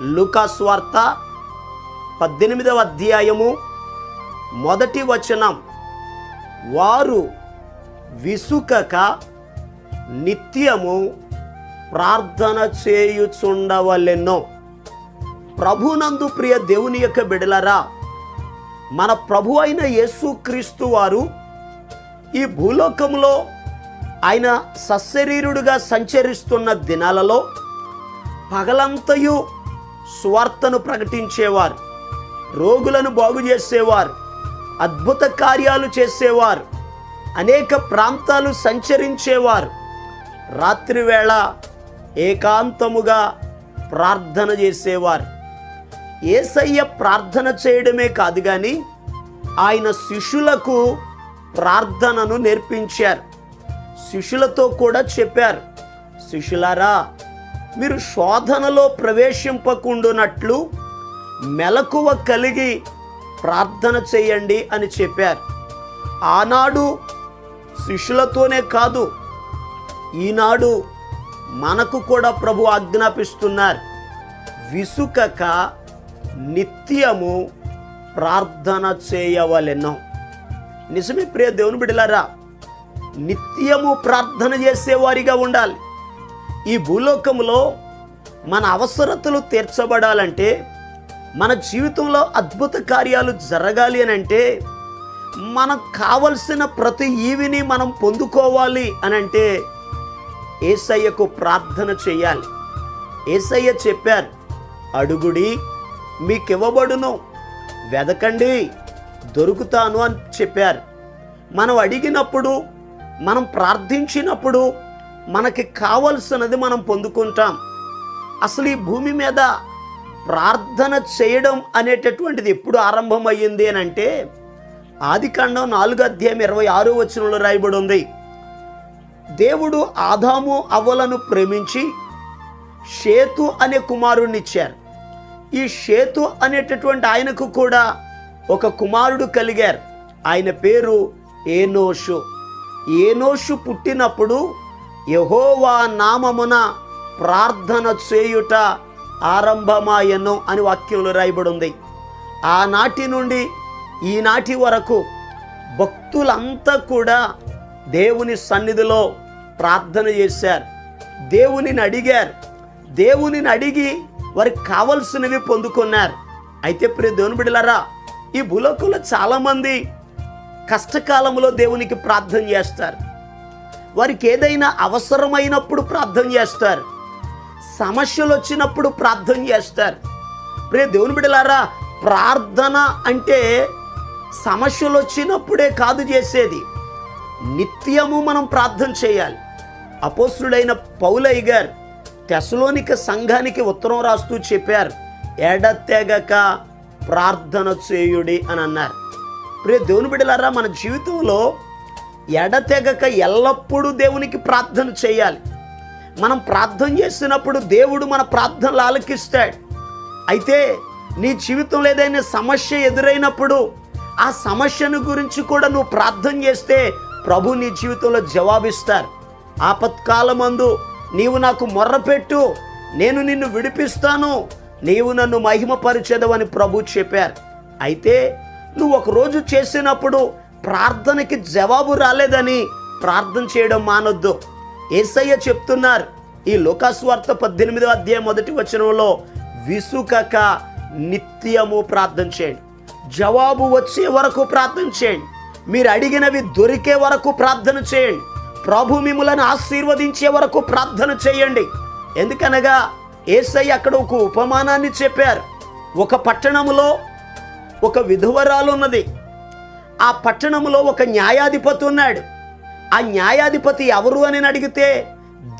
లుకా వార్త పద్దెనిమిదవ అధ్యాయము మొదటి వచనం. వారు విసుకక నిత్యము ప్రార్థన చేయుచుండవలెన్నో. ప్రభునందు ప్రియ దేవుని యొక్క బిడలరా మన ప్రభు అయిన యేసుక్రీస్తు వారు ఈ భూలోకంలో ఆయన సశరీరుడుగా సంచరిస్తున్న దినాలలో పగలంతయు స్వార్థను ప్రకటించేవారు రోగులను బాగు చేసేవారు అద్భుత కార్యాలు చేసేవారు అనేక ప్రాంతాలు సంచరించేవారు. రాత్రివేళ ఏకాంతముగా ప్రార్థన చేసేవారు. ఏసయ్య ప్రార్థన చేయడమే కాదు కానీ ఆయన శిష్యులకు ప్రార్థనను నేర్పించారు. శిష్యులతో కూడా చెప్పారు శిష్యులారా మీరు శోధనలో ప్రవేశింపకుండునట్లు మెలకువ కలిగి ప్రార్థన చేయండి అని చెప్పారు. ఆనాడు శిష్యులతోనే కాదు ఈనాడు మనకు కూడా ప్రభు ఆజ్ఞాపిస్తున్నారు. విసుకక నిత్యము ప్రార్థన చేయవలెన్నో నిజమే ప్రియ దేవుని బిడలారా నిత్యము ప్రార్థన చేసేవారిగా ఉండాలి. ఈ భూలోకంలో మన అవసరతలు తీర్చబడాలంటే మన జీవితంలో అద్భుత కార్యాలు జరగాలి అని అంటే మనకు కావలసిన ప్రతి ఈవిని మనం పొందుకోవాలి అని అంటే ఏసయ్యకు ప్రార్థన చేయాలి. ఏసయ్య చెప్పారు అడుగుడి మీకివ్వబడును. వెదకండి దొరుకుతాను అని చెప్పారు. మనం అడిగినప్పుడు మనం ప్రార్థించినప్పుడు మనకి కావలసినది మనం పొందుకుంటాం. అసలు ఈ భూమి మీద ప్రార్థన చేయడం అనేటటువంటిది ఎప్పుడు ఆరంభమయ్యింది అని అంటే ఆది కాండం నాలుగు అధ్యాయం ఇరవై ఆరో వచనంలో రాయబడి ఉంది దేవుడు ఆదాము అవ్వలను ప్రేమించి షేతు అనే కుమారుడిని ఇచ్చారు. ఈ షేతు అనేటటువంటి ఆయనకు కూడా ఒక కుమారుడు కలిగారు. ఆయన పేరు ఏనోషు. ఏనోషు పుట్టినప్పుడు యహోవా నామమున ప్రార్థన చేయుట ఆరంభమాయను అని వాక్యంలో రాయబడి ఉంది ఆనాటి నుండి ఈనాటి వరకు భక్తులంతా కూడా దేవుని సన్నిధిలో ప్రార్థన చేశారు. దేవునిని అడిగారు. దేవునిని అడిగి వారికి కావలసినవి పొందుకున్నారు. అయితే ప్రియ దేవుని బిడలారా ఈ బులకులు చాలామంది కష్టకాలంలో దేవునికి ప్రార్థన చేస్తారు. వారికి ఏదైనా అవసరమైనప్పుడు ప్రార్థన చేస్తారు. సమస్యలు వచ్చినప్పుడు ప్రార్థన చేస్తారు. ప్రే దేవుని బిడలారా ప్రార్థన అంటే సమస్యలు వచ్చినప్పుడే కాదు చేసేది. నిత్యము మనం ప్రార్థన చేయాలి. అపోసుడైన పౌలయ్య గారు తెసలోనిక సంఘానికి ఉత్తరం రాస్తూ చెప్పారు ఎడతెగక ప్రార్థన చేయుడి అని అన్నారు. ప్రియ దేవుని బిడలారా మన జీవితంలో ఎడతెగక ఎల్లప్పుడూ దేవునికి ప్రార్థన చేయాలి. మనం ప్రార్థన చేసినప్పుడు దేవుడు మన ప్రార్థనలు ఆలకిస్తాడు. అయితే నీ జీవితంలో ఏదైనా సమస్య ఎదురైనప్పుడు ఆ సమస్యను గురించి కూడా నువ్వు ప్రార్థన చేస్తే ప్రభు నీ జీవితంలో జవాబిస్తారు. ఆపత్కాలమందు నీవు నాకు మొర్రపెట్టు నేను నిన్ను విడిపిస్తాను నీవు నన్ను మహిమపరిచేదవని ప్రభు చెప్పారు. అయితే నువ్వు ఒకరోజు చేసినప్పుడు ప్రార్థనకి జవాబు రాలేదని ప్రార్థన చేయడం మానొద్దు. ఏసయ్య చెప్తున్నారు. ఈ లోకాస్వార్త పద్దెనిమిదో అధ్యాయం మొదటి వచనంలో విసుకక నిత్యము ప్రార్థన చేయండి. జవాబు వచ్చే వరకు ప్రార్థన చేయండి. మీరు అడిగినవి దొరికే వరకు ప్రార్థన చేయండి. ప్రభు మిమ్మలను ఆశీర్వదించే వరకు ప్రార్థన చేయండి. ఎందుకనగా ఏసై అక్కడ ఒక ఉపమానాన్ని చెప్పారు. ఒక పట్టణములో ఒక విధవరాలు ఉన్నది. ఆ పట్టణంలో ఒక న్యాయాధిపతి ఉన్నాడు. ఆ న్యాయాధిపతి ఎవరు అని అడిగితే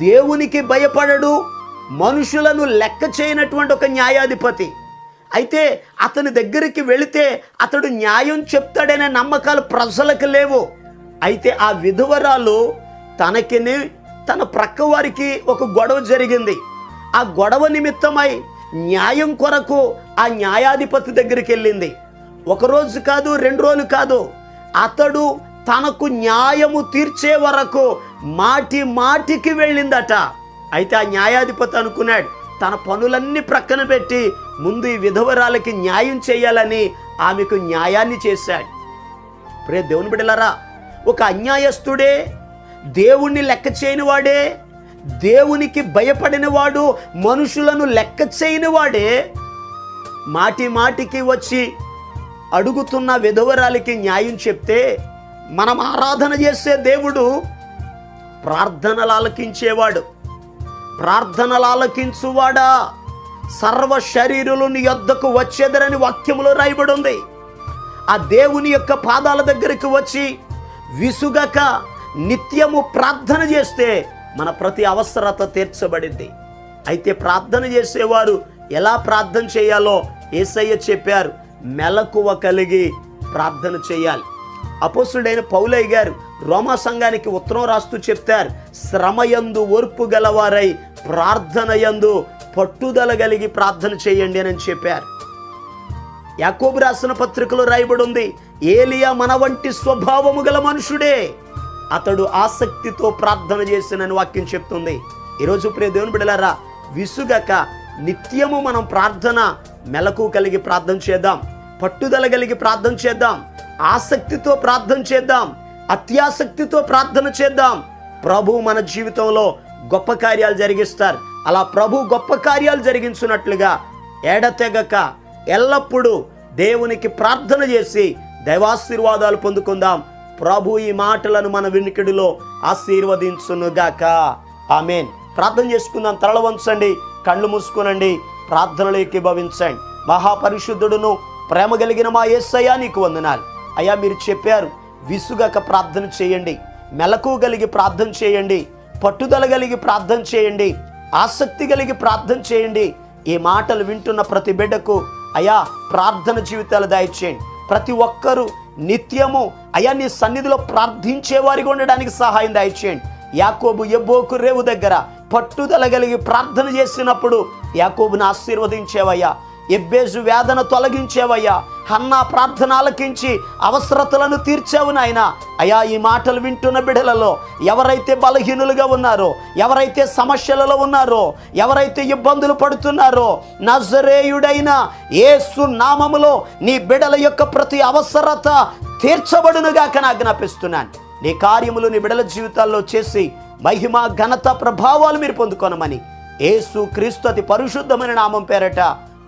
దేవునికి భయపడడు మనుషులను లెక్క చేయనటువంటి ఒక న్యాయాధిపతి. అయితే అతని దగ్గరికి వెళితే అతడు న్యాయం చెప్తాడనే నమ్మకాలు ప్రజలకు లేవు. అయితే ఆ విధవరాలు తనకిని తన ప్రక్క వారికి ఒక గొడవ జరిగింది. ఆ గొడవ నిమిత్తమై న్యాయం కొరకు ఆ న్యాయాధిపతి దగ్గరికి వెళ్ళింది. ఒకరోజు కాదు రెండు రోజులు కాదు. అతడు తనకు న్యాయము తీర్చే వరకు మాటి మాటికి వెళ్ళిందట. అయితే ఆ న్యాయాధిపతి అనుకున్నాడు తన పనులన్నీ ప్రక్కన పెట్టి ముందు ఈ విధవరాలకి న్యాయం చేయాలని ఆమెకు న్యాయాన్ని చేశాడు. ప్రే దేవుని బిడ్డలారా ఒక అన్యాయస్తుడే దేవుణ్ణి లెక్క చేయని వాడే దేవునికి భయపడిన వాడు మనుషులను లెక్క చేయని వాడే మాటి మాటికి వచ్చి అడుగుతున్న విధవరాలికి న్యాయం చెప్తే మనం ఆరాధన చేసే దేవుడు ప్రార్థనలు ఆలకించేవాడు. ప్రార్థనలు ఆలకించువాడా? సర్వ శరీరులు నీ యొద్దకు వచ్చేదరని వాక్యములో రాయబడి ఉంది ఆ దేవుని యొక్క పాదాల దగ్గరికి వచ్చి విసుగక నిత్యము ప్రార్థన చేస్తే మన ప్రతి అవసరత తీర్చబడింది. అయితే ప్రార్థన చేసేవారు ఎలా ప్రార్థన చేయాలో ఏసయ్య చెప్పారు. మెలకువ కలిగి ప్రార్థన చేయాలి. అపోసుడైన పౌలయ్య గారు రోమా సంఘానికి ఉత్తరం రాస్తూ చెప్తారు శ్రమయందు ఓర్పు గలవారై ప్రార్థన యందు పట్టుదల కలిగి ప్రార్థన చేయండి అని చెప్పారు. యాకోబు రాసిన పత్రికలో రాయబడి ఉంది ఏలియా మన వంటి స్వభావము గల మనుషుడే అతడు ఆసక్తితో ప్రార్థన చేసినని వాక్యం చెప్తుంది. ఈరోజు ప్రియ దేవుని బిడలారా విసుగక నిత్యము మనం ప్రార్థన మెలకు కలిగి ప్రార్థన చేద్దాం. పట్టుదల కలిగి ప్రార్థన చేద్దాం. ఆసక్తితో ప్రార్థన చేద్దాం. అత్యాసక్తితో ప్రార్థన చేద్దాం. ప్రభు మన జీవితంలో గొప్ప కార్యాలు జరిగిస్తారు. అలా ప్రభు గొప్ప కార్యాలు జరిగించున్నట్లుగా ఎడతెగక ఎల్లప్పుడూ దేవునికి ప్రార్థన చేసి దైవాశీర్వాదాలు పొందుకుందాం. ప్రభు ఈ మాటలను మన వినికిడిలో ఆశీర్వదించునుగాక. ఆమెన్. ప్రార్థన చేసుకుందాం. తరల వంచండి కళ్ళు మూసుకునండి. ప్రార్థనలోకి భవించండి. మహాపరిశుద్ధుడును ప్రేమ కలిగిన మా యేసయ్యా నీకు వందనాలు. అయ్యా మీరు చెప్పారు విసుగక ప్రార్థన చేయండి మెలకు కలిగి ప్రార్థన చేయండి పట్టుదల కలిగి ప్రార్థన చేయండి ఆసక్తి కలిగి ప్రార్థన చేయండి. ఈ మాటలు వింటున్న ప్రతి బిడ్డకు అయా ప్రార్థన జీవితాలు దయచేయండి. ప్రతి ఒక్కరూ నిత్యము అయా నీ సన్నిధిలో ప్రార్థించేవారిగా ఉండడానికి సహాయం దయచేయండి. యాకోబు ఎబ్బోకు రేవు దగ్గర పట్టుదల కలిగి ప్రార్థన చేసినప్పుడు యాకోబుని ఆశీర్వదించేవయ్యా. ఎబ్బేజు వేదన తొలగించేవయ్యా. హన్నా ప్రార్థన ఆలకించి అవసరతలను తీర్చావు నాయన. అయా ఈ మాటలు వింటున్న బిడలలో ఎవరైతే బలహీనులుగా ఉన్నారో ఎవరైతే సమస్యలలో ఉన్నారో ఎవరైతే ఇబ్బందులు పడుతున్నారో నజరేయుడైన ఏసు నామములో నీ బిడల యొక్క ప్రతి అవసరత తీర్చబడునుగాక నా జ్ఞాపిస్తున్నాను నీ కార్యములు నీ బిడల జీవితాల్లో చేసి మహిమ ఘనత ప్రభావాలు మీరు పొందుకోనమని. ఏసు క్రీస్తు అతి పరిశుద్ధమైన నామం పేరట.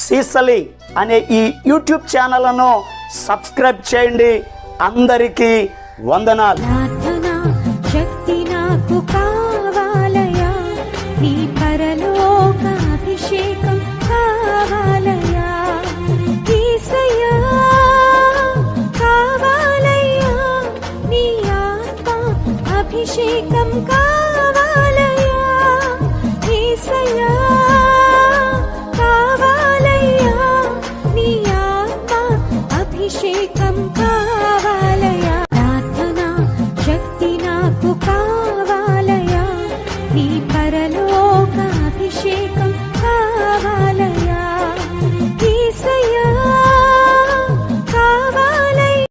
సీసలి అనే ఈ యూట్యూబ్ ఛానల్ను సబ్స్క్రైబ్ చేయండి. అందరికీ వందనాలు.